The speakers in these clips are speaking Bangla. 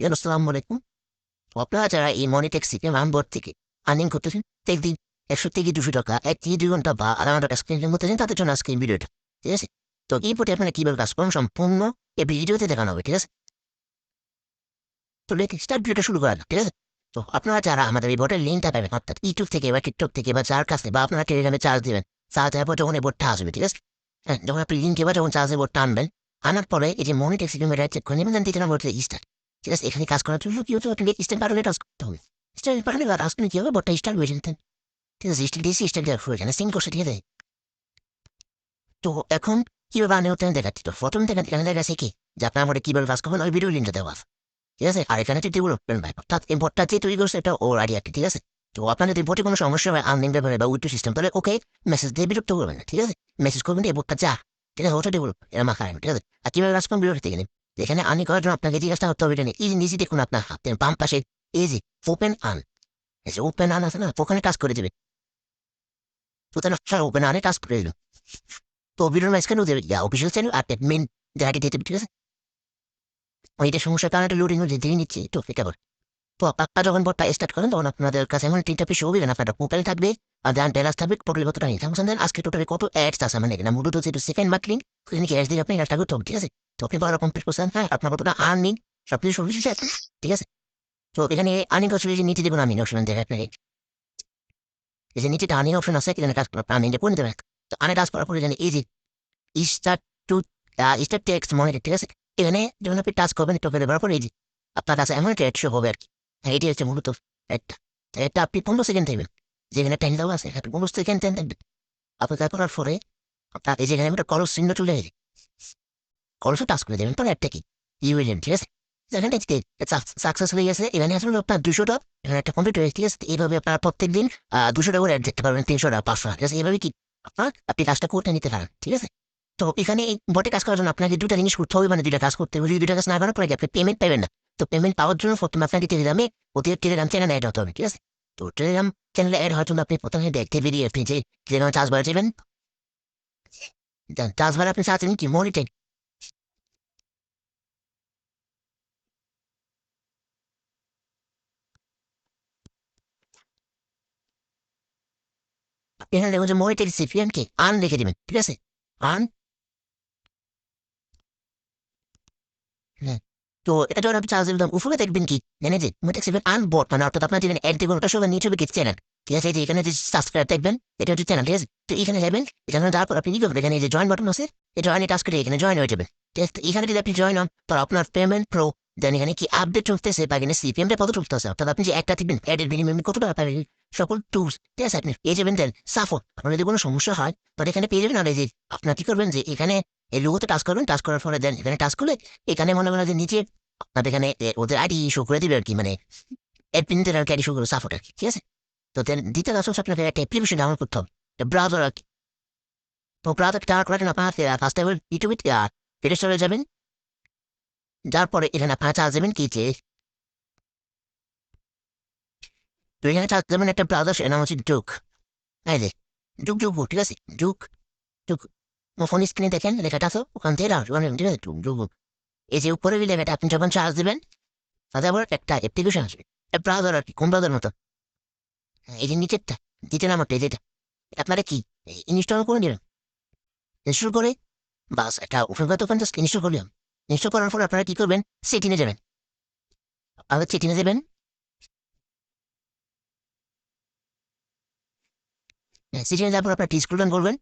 ইয়ান আসসালামু আলাইকুম আপনারা যারা এই মনিটেক সিপি বোর্ড থেকে আর্নিং করতেছেন প্রত্যেকদিন একশো থেকে দুশো টাকা এক থেকে দুই ঘণ্টা বা আধা ঘণ্টা ক্লিন করতেছেন তাদের জন্য আজকে ভিডিওটা ঠিক আছে তো এই বোর্ডে আপনারা কীভাবে কাজ করুন সম্পূর্ণ এই ভিডিওতে দেখানো হবে ঠিক আছে তো স্টার্ট ভিডিওটা শুরু করা ঠিক আছে তো আপনারা যারা আমাদের এই বোর্ডের লিঙ্কটা পাবেন অর্থাৎ ইউটিউব থেকে বা টিকটক থেকে বা যার কাছে বা আপনারা টেলিগ্রামে চার্জ দেবেন চার্জ দেওয়ার পর যখন এই বোর্ডটা আসবে ঠিক আছে হ্যাঁ যখন আপনি লিঙ্কে বা যখন চার্জের বোর্ডটা আনবেন আনার পরে এই যে মনিটেক মেটা চেক করে নেবেন দেন দিতে নম্বর স্টার্ট ঠিক আছে এখানে কাজ করার জন্য কি হচ্ছে আপনি স্ট্যান্ড বাটনে টাচ করতে হবে স্ট্যান্ড বাটনে টাচ করলে কি হবে বোর্ডটা স্টার্ট হয়ে যেতেন ঠিক আছে স্টার্ট দিয়েছি স্টার্ট দেওয়ার হয়ে যাবে সিং করছে ঠিক আছে তো এখন কীভাবে আনে হতে দেখাচ্ছি তো প্রথম থেকে এখানে দেখা যাচ্ছে কি যে আপনার আমাদের কীভাবে কাজ করবেন ওই ভিডিও লিঙ্কটা দেওয়া ঠিক আছে আর এখানে হচ্ছে ডেভেলপমেন্ট ভাই অর্থাৎ এই বোর্ডটা যে করছে এটা ওর আইডিয়াটি ঠিক আছে তো আপনার যদি বোর্ডে কোনো সমস্যা হয় আনলিং ব্যাপারে বা উইটো সিস্টেম তাহলে ওকে মেসেজ দিয়ে বিরক্ত করবেন না ঠিক আছে মেসেজ করবেন এই বোর্ডটা যা ঠিক আছে ওটা ডেভেলপ এরা মাখা ঠিক আছে আর কীভাবে কাজ করবেন বিরক্তি গেলে এখানে আনি করার জন্য আপনাকে যে কাজটা করতে হবে এটা নিয়ে। এই নিজে দেখুন আপনার হাতের বাম পাশে যে ওপেন আন যে ওপেন আন আছে না, ওখানে কাজ করে দেবে। তাহলে ওপেন আনে কাজ করে দিল। তো ভিডিওর মাঝখানে ওদের অফিসিয়াল চ্যানেল আর মেন জায়গাটি দিতে ঠিক আছে? ওইটা সমস্যার কারণে লোডিং হয়ে দিয়ে নিচ্ছে তো এটা করে। তো আপনারা যখন বোর্ডটা স্টার্ট করেন, তখন আপনাদের কাছে এমন তিনটা পিস হবে না আপনার প্রোফাইল থাকবে, আর দেন টেলাস থাকবে টোটালি কতটা দেন আজকে টোটালি কত অ্যাডস আছে মানে এখানে মূলত যেটা সেকেন্ড মার্কলিং সেখানে অ্যাডস দিয়ে আপনি কাজটা করতে হবে, ঠিক আছে? আপনি বড় কমপ্লিট করছেন হ্যাঁ আপনার কতটা আর্নিং সব কিছু সবকিছু শেষ, ঠিক আছে। তো এখানে আর্নিং যে নিচে দেবেন আমি অপশন দেখে আপনাকে। এই যে নিচে আর্নিং অপশন আছে এখানে কাজ করার আর্নিং করে দেবেন তো আনে কাজ করার পরে জানি এই যে স্টার্ট টু স্টার্ট টেক্সট মনে ঠিক আছে? এখানে যখন আপনি টাচ করবেন একটু দেওয়ার পর এই যে আপনার কাছে এমন একটা শো হবে আর কি। হ্যাঁ, এটি হচ্ছে মূলত একটা এটা আপনি পনেরো সেকেন্ড থাকবেন যেখানে টাইম দেওয়া আছে আপনি পনেরো সেকেন্ড টাইম থাকবেন আপনি তার করার পরে আপনার এই যেখানে একটা কলস চিহ্ন চলে গেছে কলসও টাচ করে দেবেন পরে একটা কি? ইউএলএম ঠিক আছে? যেখানে সাকসেস হয়ে গেছে, এখানে আসলে আপনার দুশোটা এখানে একটা কমপ্লিট হয়ে ঠিক আছে? এইভাবে আপনার প্রত্যেক দিন দুশো টাকা করে অ্যাড দেখতে পারবেন, তিনশো টাকা পাঁচশো টাকা ঠিক আছে? এইভাবে কি? আপনার আপনি কাজটা করতে নিতে পারেন, ঠিক আছে? তো এখানে এই বটে কাজ করার জন্য আপনাকে দুটা জিনিস করতে হবে মানে দুটা কাজ করতে হবে। যদি দুটা কাজ না করার পরে আপনি পেমেন্ট পাবেন না। তো পেমেন্ট পাওয়ার জন্য প্রথমে আপনাকে টেলিগ্রামে ওদের টেলিগ্রাম চ্যানেল অ্যাড হতে হবে, ঠিক আছে? তো টেলিগ্রাম চ্যানেলে অ্যাড হওয়ার জন্য আপনি প্রথমে দেখতে বেরিয়ে আপনি যে টেলিগ্রাম চার্জ বাড়া যাবেন চার্জ বাড়া আপনি চাচ্ছেন কি? মনিটেক এখানে দেখুন যে মনিটেক সিপিএমকে আন লিখে দেবেন ঠিক আছে আন হ্যাঁ তো এটা যখন আপনি চার্জ দিলাম উপরে দেখবেন কি জানেন যে মোটেক সেভেন আনবোর্ড মানে অর্থাৎ আপনার যেখানে অ্যাড দেবেন ওটা সবাই নিচে হবে চ্যানেল ঠিক আছে যে এখানে যে সাবস্ক্রাইব দেখবেন এটা হচ্ছে চ্যানেল ঠিক আছে তো এখানে যাবেন এখানে যাওয়ার পর আপনি কি করবেন এখানে যে জয়েন বাটন আছে এই জয়েনে টাচ করে এখানে জয়েন হয়ে যাবে ঠিক আছে এখানে যদি আপনি জয়েন হন তো আপনার পেমেন্ট প্রো দেন এখানে কি আপডেট চলতেছে বা এখানে সিপিএমটা কত চলতেছে অর্থাৎ আপনি যে একটা দিবেন অ্যাডের বিনিময়ে কত টাকা পাবেন? সকল টুলস ঠিক আছে আপনি? পেয়ে যাবেন দেন সাপোর্ট আপনার যদি কোনো সমস্যা হয়, তাহলে এখানে পেয়ে যাবেন। আর এই আপনার কি করবেন যে এখানে এই লোগোতে টাচ করবেন টাচ করার পরে দেন এখানে টাচ করলে এখানে মনে করেন যে নিচে আপনাদের এখানে ওদের আইডি শো করে দিবে আর কি মানে অ্যাডমিনদের আর কি আইডি শো করে সাপোর্ট আর কি ঠিক আছে? তো দেন, দ্বিতীয় কাজ হচ্ছে আপনাকে একটা অ্যাপ্লিকেশন ডাউনলোড করতে হবে ব্রাউজার আর কি তো ব্রাউজার ডাউনলোড করার জন্য আপনার ফার্স্ট টাইম ইউটিউবে প্লে স্টোরে যাবেন। যার পরে এখানে আপনার চার্জ দেবেন কি যে? তো এখানে চার্জ দেবেন একটা ব্রাউজার সেটা নাম হচ্ছে ডুক এই যে ডুক ডুক ঠিক আছে? ডুক ডুক ফোন স্ক্রিনে দেখেন, লেখাটা আছে, ওখান থেকে ডাউনলোড ঠিক আছে ডুক ডুক এই যে উপরে লেখাটা, আপনি যখন চার্জ দেবেন তাতে আবার একটা অ্যাপ্লিকেশন আসবে। ব্রাউজার আর কি, কোন ব্রাউজার মতো? এই যে নিচেরটা দ্বিতীয় নাম্বারটা এই যেটা আপনারা কি ইনস্টল করে দিলেন ইনস্টল করে, বাস এটা উপরে ওখান জাস্ট ইনস্টল করলাম ইনস্টল করার পর আপনারা কি করবেন? সেটিংয়ে যাবেন। আবার সেটিংয়ে যাবেন। সেটিংয়ে যাওয়ার পর আপনার স্ক্রোল করবেন।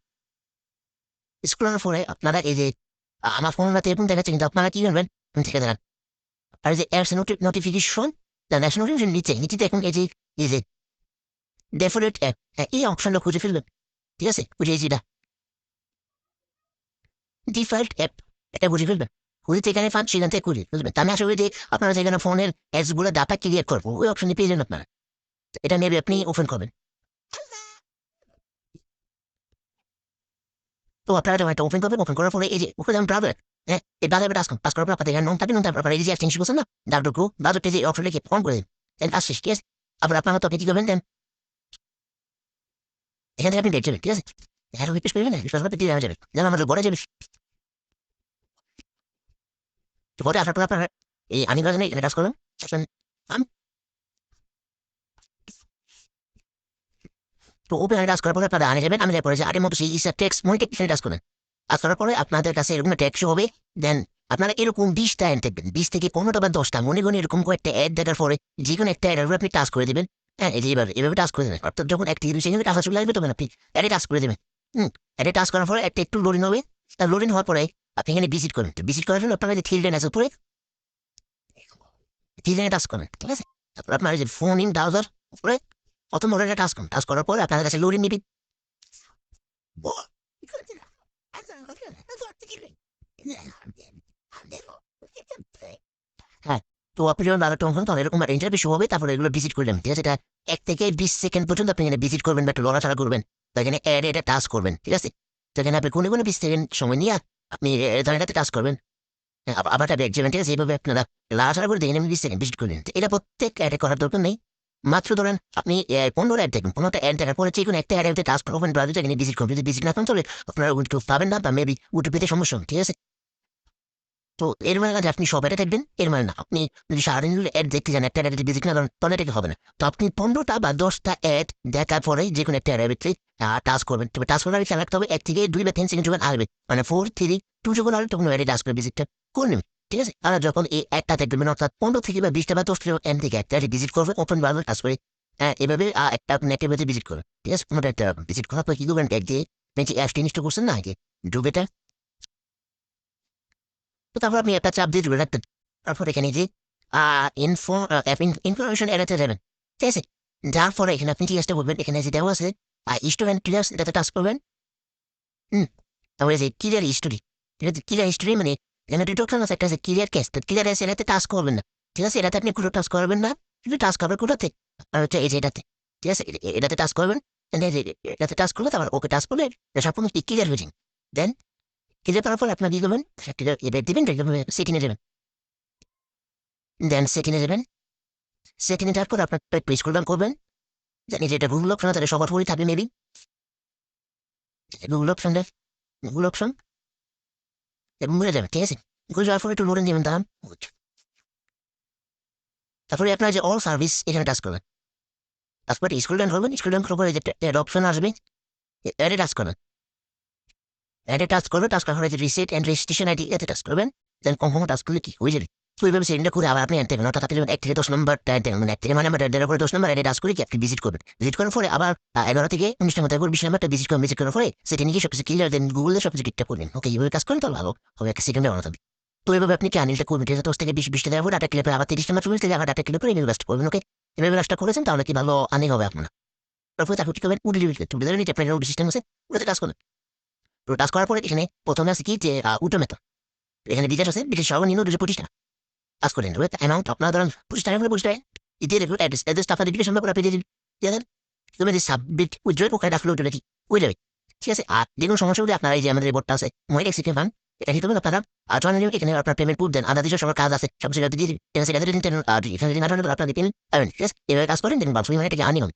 স্ক্রোলের পরে আপনারা এই যে, আমার ফোন রাতে এরকম দেখাচ্ছে, কিন্তু আপনারা কি করবেন? থেকে দেখান আর যে অ্যাপস নোটিফিকেশন না ন্যাশনাল নোটিফিকেশন নিচে নিচে দেখুন এই যে এই যে ডেফোরেট অ্যাপ হ্যাঁ এই অপশনটা খুঁজে ফেলবেন। ঠিক আছে? খুঁজে এই যেটা ডিফল্ট অ্যাপ এটা বুঝে ফেলবেন। খুঁজে যেখানে পান সেখান থেকে খুঁজে বুঝবেন তা আমি আসলে যে আপনারা যেখানে ফোনের অ্যাপসগুলো ডাটা ক্লিয়ার করব, ওই অপশনে পেয়ে যাবেন আপনারা। এটা মেবি আপনি ওপেন করবেন। তো আপনারা যখন ওপেন করবেন ওপেন করার পরে এই যে উপরে যেমন ব্রাউজার হ্যাঁ এই ব্রাউজারে টাচ করুন টাচ করার পর আপনাদের এখানে নোন থাকে নোন তারপর এই যে চেঞ্জ করছেন না ডাক্তার গ্রু ব্রাউজারটা যে অপশন লিখে ফোন করে দেন কাজ শেষ ঠিক আছে? আপনার মতো আপনি কি করবেন দেন এখান থেকে আপনি দেখতে ঠিক আছে? হ্যাঁ রিপিস করবেন না রিপিস করতে যাবে। যেমন আমাদের বড় যাবে। তো আসার পর আপনার এই কাজ নেই এখানে করলাম এখন আম- তো ওপেন টাচ করার পরে আপনারা আনে যাবেন আমি পরে যে মতো সেই টেক্স মনিটেক এখানে টাচ করেন আর করার পরে আপনাদের কাছে এরকম টেক্স হবে দেন আপনারা এরকম বিশটা অ্যাড দেখবেন বিশ থেকে পনেরোটা বা দশটা, মনে মনে এরকম কয়েকটা অ্যাড দেখার পরে যে কোনো একটা অ্যাড আপনি টাচ করে দেবেন। হ্যাঁ এই এবার এভাবে টাচ করে দেবেন। অর্থাৎ যখন একটি দুই সেকেন্ডে টাকা চলে আসবে তখন আপনি অ্যাডে টাচ করে দেবেন। হুম অ্যাডে টাচ করার পরে একটা একটু লোডিং হবে। তার লোডিং হওয়ার পরে আপনি এখানে ভিজিট করবেন তো ভিজিট করার জন্য আপনার কাছে থ্রি লাইন আছে উপরে। থ্রি লাইনে টাচ করেন ঠিক আছে? তারপর আপনার যে ফোন ইন ব্রাউজার উপরে অত মোড়ে টাচ করুন। টাচ করার পরে আপনার কাছে লোডিং নিবি। হ্যাঁ তো আপনি যখন তখন এরকম ইন্টারভিউ হবে, তারপরে এগুলো ভিজিট করলেন ঠিক আছে? এটা এক থেকে বিশ সেকেন্ড পর্যন্ত আপনি এখানে ভিজিট করবেন বা একটু লড়াচড়া করবেন তো এখানে অ্যাড এটা টাচ করবেন, ঠিক আছে? তো এখানে আপনি কোনো কোনো বিশ সেকেন্ড সময় নিয়ে আপনি ধরেনটাতে কাজ করবেন। আবার- আবার ঠিক আছে এইভাবে আপনারা লড়াচড়া করে দিন বিশ সেকেন্ড ভিজিট করলেন এটা প্রত্যেক অ্যাডে করার দরকার নেই। মাত্র ধরেন আপনি পনেরো অ্যাড দেখবেন, পনেরোটা অ্যাড দেখার পরে যে কোনো একটা অ্যাডে টাস্ক করবেন ব্রাউজারটা এখানে ভিজিট করবেন। যদি ভিজিট না করেন চলে আপনারা উল্টো পাবেন না বা মেবি উঠে পেতে সমস্যা ঠিক আছে? তো এর মানে যে আপনি সব অ্যাডে দেখবেন এর মানে না। আপনি যদি সারাদিন অ্যাড দেখতে যান, একটা অ্যাডে ভিজিট না তাহলে এটাকে হবে না। তো আপনি পনেরোটা বা দশটা অ্যাড দেখার পরে যে কোনো একটা অ্যাডে টাচ করবেন। তবে টাচ করার খেয়াল রাখতে হবে, এক থেকে দুই বা তিন সেকেন্ড যখন আসবে মানে ফোর থ্রি টু যখন আসবে, তখন অ্যাডে টাচ করে ভিজিটটা করে নেবেন, ঠিক আছে? আর যখন এই একটা দেখবেন অর্থাৎ পনেরো থেকে বা বিশটা বা দশটা এন থেকে একটা ভিজিট করবে ওপেন ব্রাউজার টাচ করে হ্যাঁ এভাবে একটা নেটের মধ্যে ভিজিট করবে ঠিক আছে? কোনো একটা ভিজিট করার পর কি করবেন, এক দিয়ে যে অ্যাপটা ইনস্টল করছেন না আগে ডুবেটা তো তারপর আপনি একটা চাপ দিয়ে ধরে রাখতেন। তারপর এখানে যে ইনফো ইনফরমেশন এড়াতে যাবেন। ঠিক আছে? যার পরে এখানে আপনি চেষ্টা করবেন। এখানে যে দেওয়া আছে আর স্টুডেন্ট ক্লিয়ার্স এটাতে টাচ করবেন। হুম, তারপরে যে ক্লিয়ার হিস্টোরি ঠিক আছে? ক্লিয়ার হিস্টোরি মানে এখানে দুটো অপশন আছে, একটা আছে ক্লিয়ার ক্যাশ তো ক্লিয়ার আছে এটাতে টাচ করবেন না। ঠিক আছে? এটাতে আপনি কোনো টাচ করবেন না কিন্তু টাচ করবেন কোথাতে? হচ্ছে এই যে এটাতে। ঠিক আছে? এটাতে টাচ করবেন এটাতে টাচ করলে তারপর ওকে টাচ করলে সম্পূর্ণ ক্লিয়ার হয়ে যান দেন ক্লিয়ার করার পর আপনার দিয়ে দেবেন এটা দিবেন সেটিংয়ে যাবেন দেন সেটিংয়ে যাবেন সেটিংয়ে যাওয়ার পর আপনার পেজ করবেন করবেন জানি যে এটা গুগল অপশন তাহলে সবার ফোনই থাকবে মেবি গুগল অপশন দেখ গুগল অপশন মুড়ে যাবে ঠিক আছে গুগল যাওয়ার পরে একটু লোডে দেবেন দাম তারপরে আপনার যে অল সার্ভিস এখানে টাচ করবেন তারপরে স্কুল ডান করবেন স্কুল ডান করার পরে যে অপশন আসবে অ্যাডে টাচ করবেন অ্যাডে টাচ করবে টাচ করার যে রিসেট অ্যান্ড রেজিস্ট্রেশন আইডি এতে টাচ করবেন। দেন কনফার্ম টাচ করলে কি হয়ে যাবে? তো সেটিংটা করে আবার আপনি পারেন। অর্থাৎ আপনি এক থেকে দশ নম্বর মানে এক থেকে মানে আমার দেড় করে দশ নম্বর অ্যাডে টাচ করে কি আপনি ভিজিট করবেন। ভিজিট করার পরে আবার এগারো থেকে উনিশ নম্বর তারপর বিশ নম্বরটা ভিজিট করবেন। ভিজিট করার পরে সেটা নিয়ে সব ক্লিয়ার দেন গুগলে সব কিছু করবেন। ওকে এইভাবে কাজ করেন, তাহলে ভালো। হবে একটা সেকেন্ডে বানাতে হবে। তো এইভাবে আপনি কি আনিলটা করবেন? আছে দশ থেকে বিশ বিশটা দেওয়ার ডাটা ক্লিয়ার আবার তিরিশ নম্বর চল্লিশ থেকে আবার ডাটা করে এইভাবে কাজটা করবেন ওকে এভাবে কাজটা করেছেন, তাহলে কি ভালো আনি হবে আপনার। তারপরে তারপর কি করবেন? উড়ে দিবেন তুলে দেবেন এটা আপনার সিস্টেম আছে। ওটাতে কাজ করবেন। টাচ করার পরে এখানে প্রথমে আছে কি যে উটো মেথড এখানে বিকাশ আছে বিকাশ সর্বনিম্ন দুশো পঁচিশ টাকা করে নেবে অ্যামাউন্ট আপনার ধরেন পঁচিশ টাকা করে পঁচিশ টাকা দিয়ে দেখুন অ্যাড্রেস অ্যাড্রেস আপনার এডুকেশন ব্যাপার আপনি দিয়ে দিন, তুমি যে সাবমিট উইথড্রল ওখানে রাখলে ওটা কি? হয়ে যাবে। ঠিক আছে, আর কোনো সমস্যা হলে আপনার এই যে আমাদের বোর্ডটা আছে মহিলা এক্সিকে ফান এটা হিসেবে আপনারা। আর জয়েন এখানে আপনার পেমেন্ট পুট দেন। আধা দিশো সবার কাজ আছে, সব সেটা দিয়ে এটা দিন আর এখানে আঠারো আপনার পেমেন্ট পাবেন ঠিক আছে, এভাবে কাজ করেন দেখুন বালসুই মানে এটাকে আনি হবে।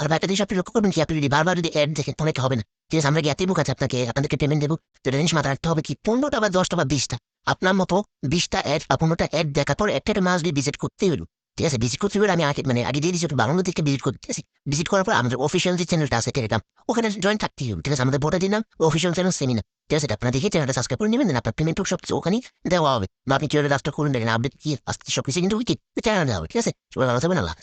আর একটা জিনিস আপনি লক্ষ্য করবেন কি, আপনি যদি বারবার যদি অ্যাড দেখেন, তাহলে কি হবে না? আছে, আমরা কি এতই মুখ আছে আপনাকে, আপনাদেরকে পেমেন্ট দেবো? তো জিনিস মাথায় রাখতে হবে কি, পনেরোটা বা দশটা বা বিশটা, আপনার মতো বিশটা অ্যাড বা পনেরোটা অ্যাড দেখার পর একটা মাস দিয়ে ভিজিট করতেই হলো। ঠিক আছে ভিজিট করতে হলে আমি আগে মানে আগে দিয়ে দিচ্ছি বাংলা থেকে ভিজিট করতে ভিজিট করার পর আমাদের অফিসিয়াল যে চ্যানেলটা আছে টেলিগ্রাম ওখানে জয়েন থাকতেই হবে ঠিক আছে, আমাদের বোর্ডে দিলাম অফিসিয়াল চ্যানেল সেমিনার ঠিক আছে আপনার দেখে চ্যানেলটা সাবস্ক্রাইব করে নেবেন আপনার পেমেন্ট সব কিছু ওখানেই দেওয়া হবে। বা আপনি চ্যানেল রাস্তা করুন, দেখেন আপডেট কি আসতে সব কিছু কিন্তু উইকিট চ্যানেল দেওয়া হবে, ঠিক আছে? সবাই ভালো থাকবেন, আল্লাহ।